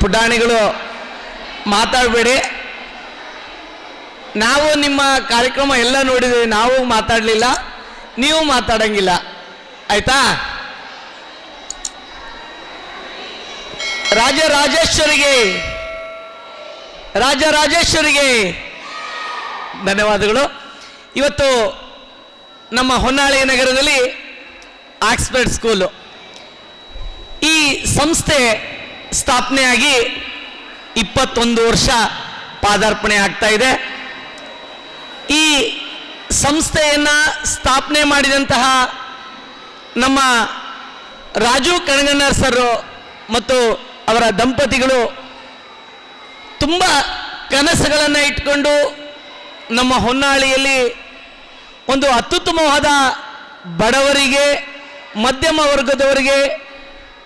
ಪುಟಾಣಿಗಳು ಮಾತಾಡಬೇಡಿ. ನಾವು ನಿಮ್ಮ ಕಾರ್ಯಕ್ರಮ ಎಲ್ಲ ನೋಡಿದ್ದೀವಿ, ನಾವು ಮಾತಾಡಲಿಲ್ಲ, ನೀವು ಮಾತಾಡಂಗಿಲ್ಲ. ಆಯ್ತಾ? ರಾಜಾ ರಾಜೇಶ್ವರಿಗೆ ಧನ್ಯವಾದಗಳು. ಇವತ್ತು ನಮ್ಮ ಹೊನ್ನಾಳಿ ನಗರದಲ್ಲಿ ಆಕ್ಸ್ಫರ್ಡ್ ಸ್ಕೂಲು. ಈ ಸಂಸ್ಥೆ ಸ್ಥಾಪನೆಯಾಗಿ ಇಪ್ಪತ್ತೊಂದು ವರ್ಷ ಪಾದಾರ್ಪಣೆ ಆಗ್ತಾ ಇದೆ. ಈ ಸಂಸ್ಥೆಯನ್ನು ಸ್ಥಾಪನೆ ಮಾಡಿದಂತಹ ನಮ್ಮ ರಾಜು ಕಣಗಣ್ಣರ್ ಸರ್ ಮತ್ತು ಅವರ ದಂಪತಿಗಳು ತುಂಬ ಕನಸುಗಳನ್ನು ಇಟ್ಕೊಂಡು ನಮ್ಮ ಹೊನ್ನಾಳಿಯಲ್ಲಿ ಒಂದು ಅತ್ಯುತ್ತಮವಾದ ಬಡವರಿಗೆ, ಮಧ್ಯಮ ವರ್ಗದವರಿಗೆ,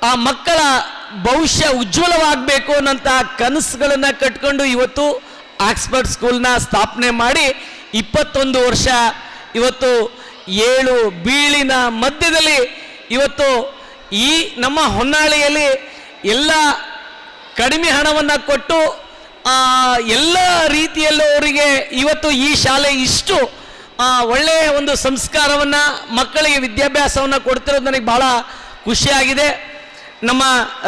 ಆ ಮಕ್ಕಳ ಭವಿಷ್ಯ ಉಜ್ವಲವಾಗಬೇಕು ಅನ್ನೋಂಥ ಕನಸುಗಳನ್ನು ಕಟ್ಕೊಂಡು ಇವತ್ತು ಆಕ್ಸ್ಫರ್ಡ್ ಸ್ಕೂಲ್ನ ಸ್ಥಾಪನೆ ಮಾಡಿ ಇಪ್ಪತ್ತೊಂದು ವರ್ಷ, ಇವತ್ತು ಏಳು ಬೀಳಿನ ಮಧ್ಯದಲ್ಲಿ ಇವತ್ತು ಈ ನಮ್ಮ ಹೊನ್ನಾಳಿಯಲ್ಲಿ ಎಲ್ಲ ಕಡಿಮೆ ಹಣವನ್ನು ಕೊಟ್ಟು ಎಲ್ಲ ರೀತಿಯಲ್ಲೂ ಅವರಿಗೆ ಇವತ್ತು ಈ ಶಾಲೆ ಇಷ್ಟು ಒಳ್ಳೆಯ ಒಂದು ಸಂಸ್ಕಾರವನ್ನು, ಮಕ್ಕಳಿಗೆ ವಿದ್ಯಾಭ್ಯಾಸವನ್ನು ಕೊಡ್ತಿರೋದು ನನಗೆ ಭಾಳ ಖುಷಿಯಾಗಿದೆ. ನಮ್ಮ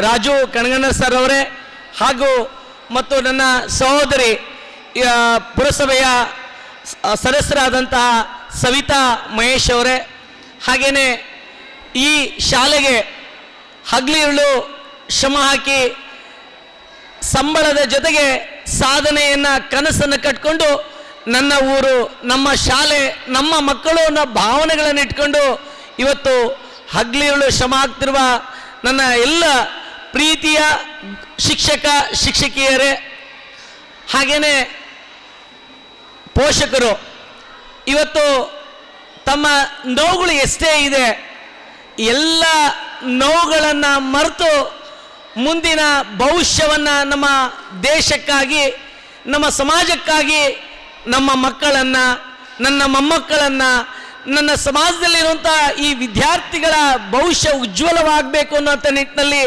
ರಾಜು ಕಣಗಣ್ಣ ಸರ್ ಅವರೇ ಹಾಗೂ ಮತ್ತು ನನ್ನ ಸಹೋದರಿ ಪುರಸಭೆಯ ಸದಸ್ಯರಾದಂತಹ ಸವಿತಾ ಮಹೇಶ್ ಅವರೇ. ಹಾಗೆಯೇ ಈ ಶಾಲೆಗೆ ಹಗಲಿರುಳು ಶ್ರಮ ಹಾಕಿ ಸಂಬಳದ ಜೊತೆಗೆ ಸಾಧನೆಯನ್ನು ಕನಸನ್ನು ಕಟ್ಕೊಂಡು ನನ್ನ ಊರು, ನಮ್ಮ ಶಾಲೆ, ನಮ್ಮ ಮಕ್ಕಳು ಅನ್ನೋ ಭಾವನೆಗಳನ್ನು ಇಟ್ಕೊಂಡು ಇವತ್ತು ಹಗ್ಲಿರುಳು ಶ್ರಮ ಆಗ್ತಿರುವ ನನ್ನ ಎಲ್ಲ ಪ್ರೀತಿಯ ಶಿಕ್ಷಕ, ಶಿಕ್ಷಕಿಯರೇ, ಹಾಗೇನೆ ಪೋಷಕರು, ಇವತ್ತು ತಮ್ಮ ನೋವುಗಳು ಎಷ್ಟೇ ಇದೆ, ಎಲ್ಲ ನೋವುಗಳನ್ನು ಮರೆತು ಮುಂದಿನ ಭವಿಷ್ಯವನ್ನು ನಮ್ಮ ದೇಶಕ್ಕಾಗಿ, ನಮ್ಮ ಸಮಾಜಕ್ಕಾಗಿ, ನಮ್ಮ ಮಕ್ಕಳನ್ನು, ನನ್ನ ಮೊಮ್ಮಕ್ಕಳನ್ನು ನನ್ನ ಸಮಾಜದಲ್ಲಿರುವಂಥ ಈ ವಿದ್ಯಾರ್ಥಿಗಳ ಭವಿಷ್ಯ ಉಜ್ವಲವಾಗಬೇಕು ಅನ್ನೋಂಥ ನಿಟ್ಟಿನಲ್ಲಿ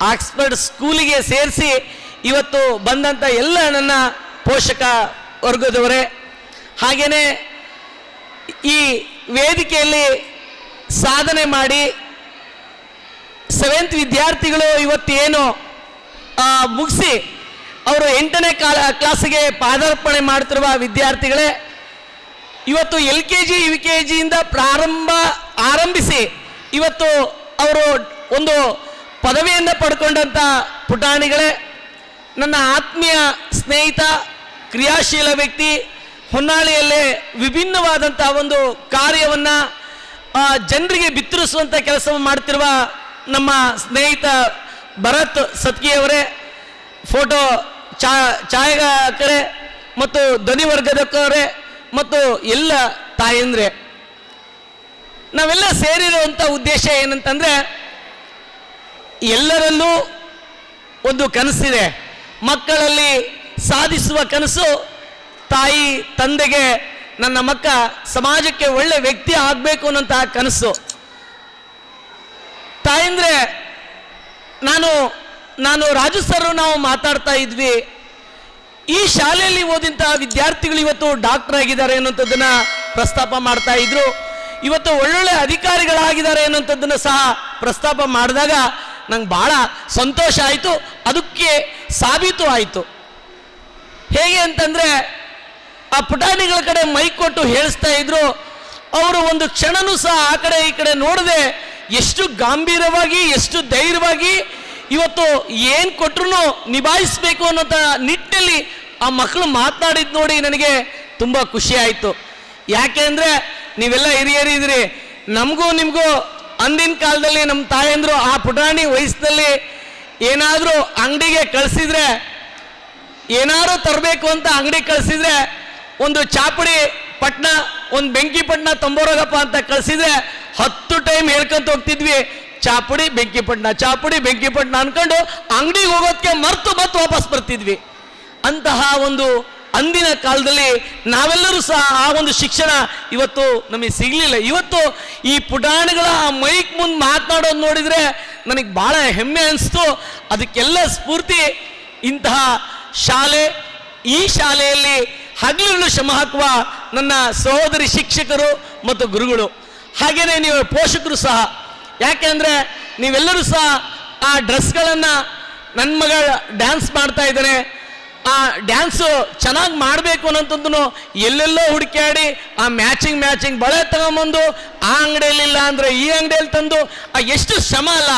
ಆಕ್ಸ್ಫರ್ಡ್ ಸ್ಕೂಲಿಗೆ ಸೇರಿಸಿ ಇವತ್ತು ಬಂದಂಥ ಎಲ್ಲ ನನ್ನ ಪೋಷಕ ವರ್ಗದವರೇ ಹಾಗೆಯೇ ಈ ವೇದಿಕೆಯಲ್ಲಿ ಸಾಧನೆ ಮಾಡಿ ಸೆವೆಂತ್ ವಿದ್ಯಾರ್ಥಿಗಳು ಇವತ್ತೇನು ಮುಗಿಸಿ ಅವರು ಎಂಟನೇ ಕಾಲ, ಕ್ಲಾಸಿಗೆ ಪಾದಾರ್ಪಣೆ ಮಾಡ್ತಿರುವ ವಿದ್ಯಾರ್ಥಿಗಳೇ ಇವತ್ತು L K G U K ಜಿಯಿಂದ ಪ್ರಾರಂಭ ಆರಂಭಿಸಿ ಇವತ್ತು ಅವರು ಒಂದು ಪದವಿಯನ್ನು ಪಡ್ಕೊಂಡಂಥ ಪುಟಾಣಿಗಳೇ, ನನ್ನ ಆತ್ಮೀಯ ಸ್ನೇಹಿತ, ಕ್ರಿಯಾಶೀಲ ವ್ಯಕ್ತಿ, ಹೊನ್ನಾಳಿಯಲ್ಲೇ ವಿಭಿನ್ನವಾದಂಥ ಒಂದು ಕಾರ್ಯವನ್ನು ಜನರಿಗೆ ಬಿತ್ತರಿಸುವಂಥ ಕೆಲಸವನ್ನು ಮಾಡ್ತಿರುವ ನಮ್ಮ ಸ್ನೇಹಿತ ಭರತ್ ಸತ್ಕಿಯವರೇ ಫೋಟೋ ಛಾಯಾಗ್ರಾಹಕರೇ ಮತ್ತು ಧ್ವನಿವರ್ಗದಕ್ಕವರೇ ಮತ್ತು ಎಲ್ಲ ತಾಯಂದ್ರೆ, ನಾವೆಲ್ಲ ಸೇರಿರುವಂಥ ಉದ್ದೇಶ ಏನಂತಂದರೆ, ಎಲ್ಲರಲ್ಲೂ ಒಂದು ಕನಸಿದೆ. ಮಕ್ಕಳಲ್ಲಿ ಸಾಧಿಸುವ ಕನಸು ತಾಯಿ, ತಂದೆಗೆ, ನನ್ನ ಮಕ್ಕ ಸಮಾಜಕ್ಕೆ ಒಳ್ಳೆ ವ್ಯಕ್ತಿ ಆಗಬೇಕು ಅನ್ನೋಂತಹ ಕನಸು. ತಾಯಂದ್ರೆ, ನಾನು ನಾನು ರಾಜು ಸರ್ ನಾವು ಮಾತಾಡ್ತಾ ಇದ್ವಿ. ಈ ಶಾಲೆಯಲ್ಲಿ ಓದಿಂತಹ ವಿದ್ಯಾರ್ಥಿಗಳು ಇವತ್ತು ಡಾಕ್ಟರ್ ಆಗಿದ್ದಾರೆ ಅನ್ನುವಂಥದ್ದನ್ನ ಪ್ರಸ್ತಾಪ ಮಾಡ್ತಾ ಇದ್ರು. ಇವತ್ತು ಒಳ್ಳೊಳ್ಳೆ ಅಧಿಕಾರಿಗಳಾಗಿದ್ದಾರೆ ಅನ್ನುವಂಥದ್ದನ್ನು ಸಹ ಪ್ರಸ್ತಾಪ ಮಾಡಿದಾಗ ನಂಗೆ ಭಾಳ ಸಂತೋಷ ಆಯಿತು. ಅದಕ್ಕೆ ಸಾಬೀತು ಆಯಿತು. ಹೇಗೆ ಅಂತಂದರೆ ಆ ಪುಟಾಣಿಗಳ ಕಡೆ ಮೈ ಕೊಟ್ಟು ಹೇಳಿಸ್ತಾ ಇದ್ರು. ಅವರು ಒಂದು ಕ್ಷಣನೂ ಸಹ ಆ ಕಡೆ ಈ ಕಡೆ ನೋಡದೆ ಎಷ್ಟು ಗಾಂಭೀರ್ಯವಾಗಿ, ಎಷ್ಟು ಧೈರ್ಯವಾಗಿ ಇವತ್ತು ಏನು ಕೊಟ್ಟರು ನಿಭಾಯಿಸ್ಬೇಕು ಅನ್ನೋಂಥ ನಿಟ್ಟಲ್ಲಿ ಆ ಮಕ್ಕಳು ಮಾತನಾಡಿದ್ ನೋಡಿ ನನಗೆ ತುಂಬ ಖುಷಿ ಆಯಿತು. ಯಾಕೆ ಅಂದರೆ ನೀವೆಲ್ಲ ಹಿರಿಯರಿದ್ರಿ ನಮಗೂ ನಿಮಗೂ ಅಂದಿನ ಕಾಲದಲ್ಲಿ ನಮ್ಮ ತಾಯಂದರು ಆ ಪುಟಾಣಿ ವಯಸ್ಸಿನಲ್ಲಿ ಏನಾದರೂ ಅಂಗಡಿಗೆ ಕಳಿಸಿದ್ರೆ, ಏನಾದರೂ ತರಬೇಕು ಅಂತ ಅಂಗಡಿ ಕಳಿಸಿದ್ರೆ, ಒಂದು ಚಾಪುಡಿ ಪಟ್ನ, ಒಂದು ಬೆಂಕಿ ಪಟ್ನ ತಂಬೋರೋಗಪ್ಪ ಅಂತ ಕಳಿಸಿದ್ರೆ ಹತ್ತು ಟೈಮ್ ಹೇಳ್ಕೊಂತ ಹೋಗ್ತಿದ್ವಿ. ಚಾಪುಡಿ ಬೆಂಕಿ ಪಟ್ನ ಚಾಪುಡಿ ಬೆಂಕಿ ಪಟ್ನ ಅನ್ಕೊಂಡು ಅಂಗಡಿಗೆ ಹೋಗೋದಕ್ಕೆ ಮರ್ತು ಮತ್ತು ವಾಪಸ್ ಬರ್ತಿದ್ವಿ. ಅಂತಹ ಒಂದು ಅಂದಿನ ಕಾಲದಲ್ಲಿ ನಾವೆಲ್ಲರೂ ಸಹ ಆ ಒಂದು ಶಿಕ್ಷಣ ಇವತ್ತು ನಮಗೆ ಸಿಗಲಿಲ್ಲ. ಇವತ್ತು ಈ ಪುಟಾಣಿಗಳ ಆ ಮೈಕ್ ಮುಂದೆ ಮಾತನಾಡೋದು ನೋಡಿದರೆ ನನಗೆ ಭಾಳ ಹೆಮ್ಮೆ ಅನಿಸ್ತು. ಅದಕ್ಕೆಲ್ಲ ಸ್ಫೂರ್ತಿ. ಇಂತಹ ಶಾಲೆ, ಈ ಶಾಲೆಯಲ್ಲಿ ಹಗಲಿರುಳು ಶ್ರಮ ಹಾಕುವ ನನ್ನ ಸಹೋದರಿ ಶಿಕ್ಷಕರು ಮತ್ತು ಗುರುಗಳು. ಹಾಗೆಯೇ ನೀವು ಪೋಷಕರು ಸಹ ಯಾಕೆಂದರೆ ನೀವೆಲ್ಲರೂ ಸಹ ಆ ಡ್ರೆಸ್ಗಳನ್ನು ನನ್ನ ಮಗ ಡ್ಯಾನ್ಸ್ ಮಾಡ್ತಾ ಇದ್ದಾನೆ. ಆ ಡ್ಯಾನ್ಸು ಚೆನ್ನಾಗಿ ಮಾಡಬೇಕು ಅನ್ನೋಂಥದ್ದನ್ನು ಎಲ್ಲೆಲ್ಲೋ ಹುಡುಕಾಡಿ ಆ ಮ್ಯಾಚಿಂಗ್ ಮ್ಯಾಚಿಂಗ್ ಬಳೆ ತಗೊಂಬಂದು ಆ ಅಂಗಡಿಯಲ್ಲಿ ಇಲ್ಲ ಅಂದರೆ ಈ ಅಂಗಡಿಯಲ್ಲಿ ತಂದು ಆ ಎಷ್ಟು ಶ್ರಮ ಅಲ್ಲ.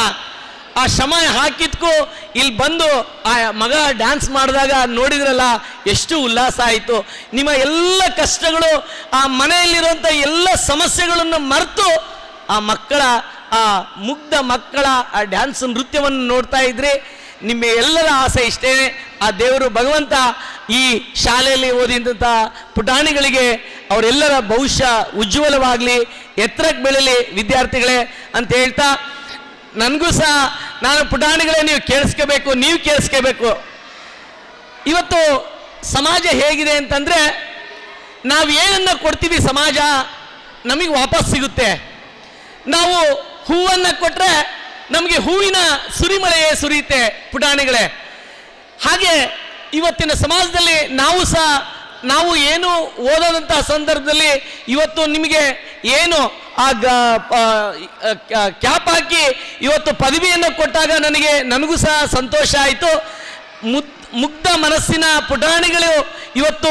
ಆ ಶ್ರಮ ಹಾಕಿದ್ಕು ಇಲ್ಲಿ ಬಂದು ಆ ಮಗ ಡ್ಯಾನ್ಸ್ ಮಾಡಿದಾಗ ನೋಡಿದ್ರಲ್ಲ ಎಷ್ಟು ಉಲ್ಲಾಸ ಆಯಿತು. ನಿಮ್ಮ ಎಲ್ಲ ಕಷ್ಟಗಳು ಆ ಮನೆಯಲ್ಲಿರುವಂಥ ಎಲ್ಲ ಸಮಸ್ಯೆಗಳನ್ನು ಮರೆತು ಆ ಮಕ್ಕಳ ಆ ಮುಗ್ಧ ಮಕ್ಕಳ ಆ ಡ್ಯಾನ್ಸ್ ನೃತ್ಯವನ್ನು ನೋಡ್ತಾ ಇದ್ರೆ ನಿಮ್ಮ ಎಲ್ಲರ ಆಸೆ ಇಷ್ಟೇ ಆ ದೇವರು ಭಗವಂತ ಈ ಶಾಲೆಯಲ್ಲಿ ಓದಿದಂಥ ಪುಟಾಣಿಗಳಿಗೆ ಅವರೆಲ್ಲರ ಭವಿಷ್ಯ ಉಜ್ವಲವಾಗಲಿ, ಎತ್ತರಕ್ಕೆ ಬೆಳೀಲಿ ವಿದ್ಯಾರ್ಥಿಗಳೇ ಅಂತ ಹೇಳ್ತಾ, ನನಗೂ ಸಹ ನಾನು ಪುಟಾಣಿಗಳೇ ನೀವು ಕೇಳಿಸ್ಕೋಬೇಕು ನೀವು ಕೇಳಿಸ್ಕೋಬೇಕು. ಇವತ್ತು ಸಮಾಜ ಹೇಗಿದೆ ಅಂತಂದರೆ ನಾವು ಏನನ್ನು ಕೊಡ್ತೀವಿ ಸಮಾಜ ನಮಗೆ ವಾಪಸ್ ಸಿಗುತ್ತೆ. ನಾವು ಹೂವನ್ನು ಕೊಟ್ಟರೆ ನಮಗೆ ಹೂವಿನ ಸುರಿಮಳೆಯೇ ಸುರಿಯುತ್ತೆ ಪುಟಾಣಿಗಳೇ. ಹಾಗೆ ಇವತ್ತಿನ ಸಮಾಜದಲ್ಲಿ ನಾವು ಸಹ, ನಾವು ಏನು ಓದೋದಂತಹ ಸಂದರ್ಭದಲ್ಲಿ ಇವತ್ತು ನಿಮಗೆ ಏನು ಆ ಕ್ಯಾಪ್ ಹಾಕಿ ಇವತ್ತು ಪದವಿಯನ್ನು ಕೊಟ್ಟಾಗ ನನಗೆ, ನನಗೂ ಸಹ ಸಂತೋಷ ಆಯಿತು. ಮುದ್ ಮುಗ್ಧ ಮನಸ್ಸಿನ ಪುಟಾಣಿಗಳು ಇವತ್ತು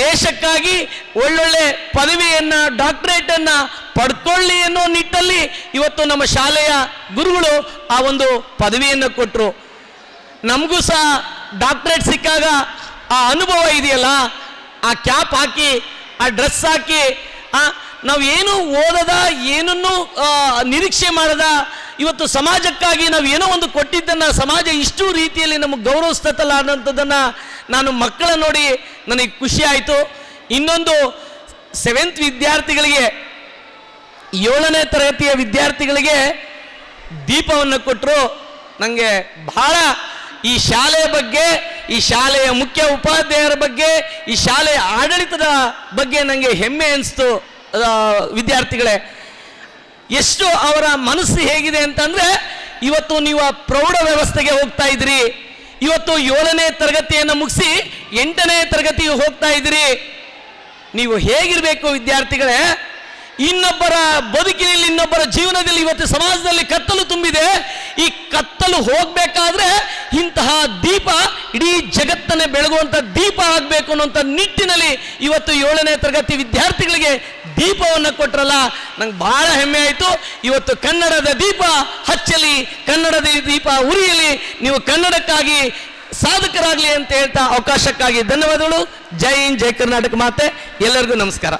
ದೇಶಕ್ಕಾಗಿ ಒಳ್ಳೊಳ್ಳೆ ಪದವಿಯನ್ನು, ಡಾಕ್ಟರೇಟನ್ನು ಪಡ್ಕೊಳ್ಳಿ ಅನ್ನೋ ನಿಟ್ಟಲ್ಲಿ ಇವತ್ತು ನಮ್ಮ ಶಾಲೆಯ ಗುರುಗಳು ಆ ಒಂದು ಪದವಿಯನ್ನು ಕೊಟ್ಟರು ನಮಗೂ ಸಹ ಡಾಕ್ಟರೇಟ್ ಸಿಕ್ಕಾಗ ಆ ಅನುಭವ ಇದೆಯಲ್ಲ, ಆ ಕ್ಯಾಪ್ ಹಾಕಿ, ಆ ಡ್ರೆಸ್ ಹಾಕಿ ನಾವು ಏನು ಓದದ, ಏನನ್ನು ನಿರೀಕ್ಷೆ ಮಾಡದ ಇವತ್ತು ಸಮಾಜಕ್ಕಾಗಿ ನಾವು ಏನೋ ಒಂದು ಕೊಟ್ಟಿದ್ದನ್ನು ಸಮಾಜ ಇಷ್ಟು ರೀತಿಯಲ್ಲಿ ನಮಗೆ ಗೌರವಿಸ್ತಲ್ಲ ಅನ್ನೋಂಥದ್ದನ್ನು ನಾನು ಮಕ್ಕಳ ನೋಡಿ ನನಗೆ ಖುಷಿ ಆಯಿತು. ಇನ್ನೊಂದು ಸೆವೆಂತ್ ವಿದ್ಯಾರ್ಥಿಗಳಿಗೆ, ಏಳನೇ ತರಗತಿಯ ವಿದ್ಯಾರ್ಥಿಗಳಿಗೆ ದೀಪವನ್ನು ಕೊಟ್ಟರು ನನಗೆ ಬಹಳ ಈ ಶಾಲೆಯ ಬಗ್ಗೆ, ಈ ಶಾಲೆಯ ಮುಖ್ಯ ಉಪಾಧ್ಯಾಯರ ಬಗ್ಗೆ, ಈ ಶಾಲೆಯ ಆಡಳಿತದ ಬಗ್ಗೆ ನನಗೆ ಹೆಮ್ಮೆ ಅನಿಸ್ತು ವಿದ್ಯಾರ್ಥಿಗಳೇ. ಎಷ್ಟು ಅವರ ಮನಸ್ಸು ಹೇಗಿದೆ ಅಂತಂದ್ರೆ, ಇವತ್ತು ನೀವು ಆ ಪ್ರೌಢ ವ್ಯವಸ್ಥೆಗೆ ಹೋಗ್ತಾ ಇದ್ರಿ. ಇವತ್ತು ಏಳನೇ ತರಗತಿಯನ್ನು ಮುಗಿಸಿ ಎಂಟನೇ ತರಗತಿಗೆ ಹೋಗ್ತಾ ಇದ್ರಿ. ನೀವು ಹೇಗಿರಬೇಕು ವಿದ್ಯಾರ್ಥಿಗಳೇ ಇನ್ನೊಬ್ಬರ ಬದುಕಿನಲ್ಲಿ, ಇನ್ನೊಬ್ಬರ ಜೀವನದಲ್ಲಿ ಇವತ್ತು ಸಮಾಜದಲ್ಲಿ ಕತ್ತಲು ತುಂಬಿದೆ. ಈ ಕತ್ತಲು ಹೋಗಬೇಕಾದ್ರೆ ಇಂತಹ ದೀಪ ಇಡೀ ಜಗತ್ತನ್ನೇ ಬೆಳಗುವಂಥ ದೀಪ ಆಗಬೇಕು ಅನ್ನುವಂಥ ನಿಟ್ಟಿನಲ್ಲಿ ಇವತ್ತು ಏಳನೇ ತರಗತಿ ವಿದ್ಯಾರ್ಥಿಗಳಿಗೆ ದೀಪವನ್ನು ಕೊಟ್ರಲ್ಲ, ನಂಗೆ ಬಹಳ ಹೆಮ್ಮೆ ಆಯಿತು. ಇವತ್ತು ಕನ್ನಡದ ದೀಪ ಹಚ್ಚಲಿ, ಕನ್ನಡದ ದೀಪ ಉರಿಯಲಿ, ನೀವು ಕನ್ನಡಕ್ಕಾಗಿ ಸಾಧಕರಾಗಲಿ ಅಂತ ಹೇಳ್ತಾ ಅವಕಾಶಕ್ಕಾಗಿ ಧನ್ಯವಾದಗಳು. ಜೈ ಹಿಂದ್, ಜೈ ಕರ್ನಾಟಕ ಮಾತೆ. ಎಲ್ಲರಿಗೂ ನಮಸ್ಕಾರ.